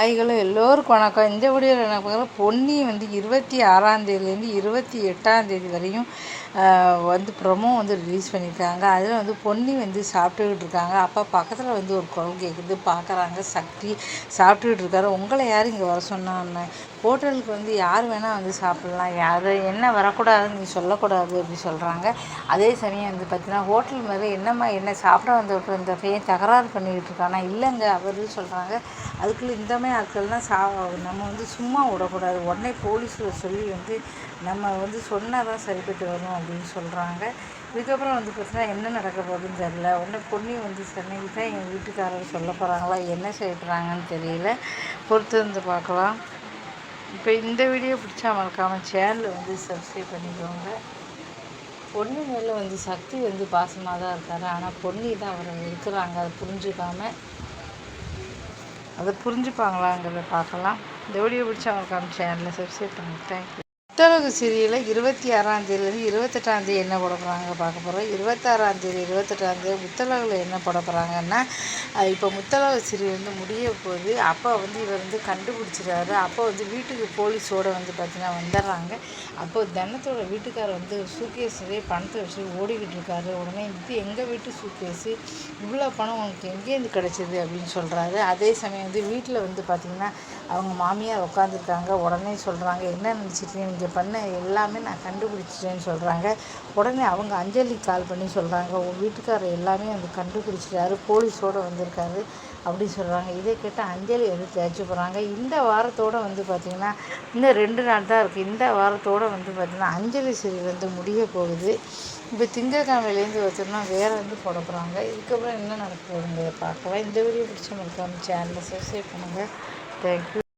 ஹாய்களும் எல்லோருக்கும் வணக்கம். இந்த வீடியோவில் என்ன பார்க்குறோம் பொன்னி வந்து இருபத்தி ஆறாந்தேதிலேருந்து இருபத்தி எட்டாந்தேதி வரையும் வந்து ப்ரொமோ வந்து ரிலீஸ் பண்ணியிருக்காங்க. அதில் வந்து பொன்னி வந்து சாப்பிட்டுக்கிட்டு இருக்காங்க. அப்போ பக்கத்தில் வந்து ஒரு குரல் கேட்குது பார்க்குறாங்க சக்தி சாப்பிட்டுக்கிட்டு இருக்காரு. உங்களை யார் இங்கே வர சொன்னான்னு ஹோட்டலுக்கு வந்து யார் வேணால் வந்து சாப்பிட்லாம். யார் என்ன வரக்கூடாதுன்னு நீ சொல்லக்கூடாது அப்படின்னு சொல்கிறாங்க அதே சமயம் வந்து பார்த்தீங்கன்னா ஹோட்டல் மாதிரி என்னம்மா என்ன சாப்பிட வந்தவர்கள் இந்த பையன் தகராறு பண்ணிக்கிட்டு இருக்கானா? இல்லைங்க அவர் சொல்கிறாங்க அதுக்குள்ளே இந்த மாதிரி ஆட்கள்லாம் சா நம்ம வந்து சும்மா விடக்கூடாது. உடனே போலீஸில் சொல்லி வந்து நம்ம வந்து சொன்னால் தான் சரிப்பட்டு வரும் அப்படின்னு சொல்கிறாங்க இதுக்கப்புறம் வந்து பார்த்தீங்கன்னா என்ன நடக்க போகுதுன்னு தெரில உடனே பொண்ணி வந்து சென்னைக்கு தான் எங்கள் வீட்டுக்காரர் சொல்ல போகிறாங்களா என்ன செய்ய தெரியல. பொறுத்து வந்து பார்க்கலாம். இப்போ இந்த வீடியோ பிடிச்சா மறக்காமல் சேனலை வந்து சப்ஸ்கிரைப் பண்ணிக்கோங்க. பொண்ணு மேலே வந்து சக்தி வந்து பாசமாக தான் இருக்காரு. ஆனால் பொன்னி தான் அவரை இருக்கிறாங்க அதை புரிஞ்சுக்காமல் அதை புரிஞ்சுப்பாங்களாங்கிறத பார்க்கலாம். இந்த வீடியோ பிடிச்சா மறக்காமல் சேனலை சப்ஸ்கிரைப் பண்ணுங்கள் தேங்க்யூ முத்தழகு சீரியலில் இருபத்தி ஆறாந்தேதியிலேருந்து இருபத்தெட்டாந்தேதி என்ன போட போகிறாங்க பார்க்க போகிறோம் இருபத்தாறாந்தேதி இருபத்தெட்டாந்தேதி முத்தலகில் என்ன போட போகிறாங்கன்னா இப்போ முத்தலக சீரியல் வந்து முடிய போகுது. அப்போ வந்து இவர் வந்து கண்டுபிடிச்சிடுறாரு அப்போ வந்து வீட்டுக்கு போலீஸோடு வந்து பார்த்திங்கன்னா வந்துடுறாங்க அப்போ தனத்தோட வீட்டுக்காரர் வந்து சூட்கேஸ்லேயே பணத்தை வச்சு ஓடிக்கிட்டு இருக்காரு. உடனே இது எங்கள் வீட்டு சூக்கேஸு இவ்வளோ பணம் உனக்கு எங்கேருந்து கிடச்சிது அப்படின்னு சொல்கிறாரு அதே சமயம் வந்து வீட்டில் வந்து பார்த்திங்கன்னா அவங்க மாமியார் உட்காந்துருக்காங்க உடனே சொல்கிறாங்க என்ன நினச்சிட்டு நீங்கள் பண்ண எல்லாமே நான் கண்டுபிடிச்சிட்டேன்னு சொல்கிறாங்க உடனே அவங்க அஞ்சலி கால் பண்ணி சொல்கிறாங்க உன் வீட்டுக்காரர் எல்லாமே வந்து கண்டுபிடிச்சிட்டாரு. போலீஸோடு வந்திருக்காரு அப்படின்னு சொல்கிறாங்க இதை கேட்டால் அஞ்சலி வந்து தேய்ச்சி போகிறாங்க இந்த வாரத்தோடு வந்து பார்த்திங்கன்னா இன்னும் ரெண்டு நாள் தான் இருக்குது இந்த வாரத்தோடு வந்து பார்த்திங்கன்னா அஞ்சலி சீரியல் வந்து முடிய போகுது. இப்போ திங்கக்கிழமையிலேருந்து வச்சோம்னா வேறு வந்து போட போகிறாங்க இதுக்கப்புறம் என்ன நடக்க போகுதுங்கிறத பார்க்கலாம் இந்த வீடியோ பிடிச்ச மறக்காம சேனலை சப்ஸ்கிரைப் பண்ணுங்கள் தேங்க்யூ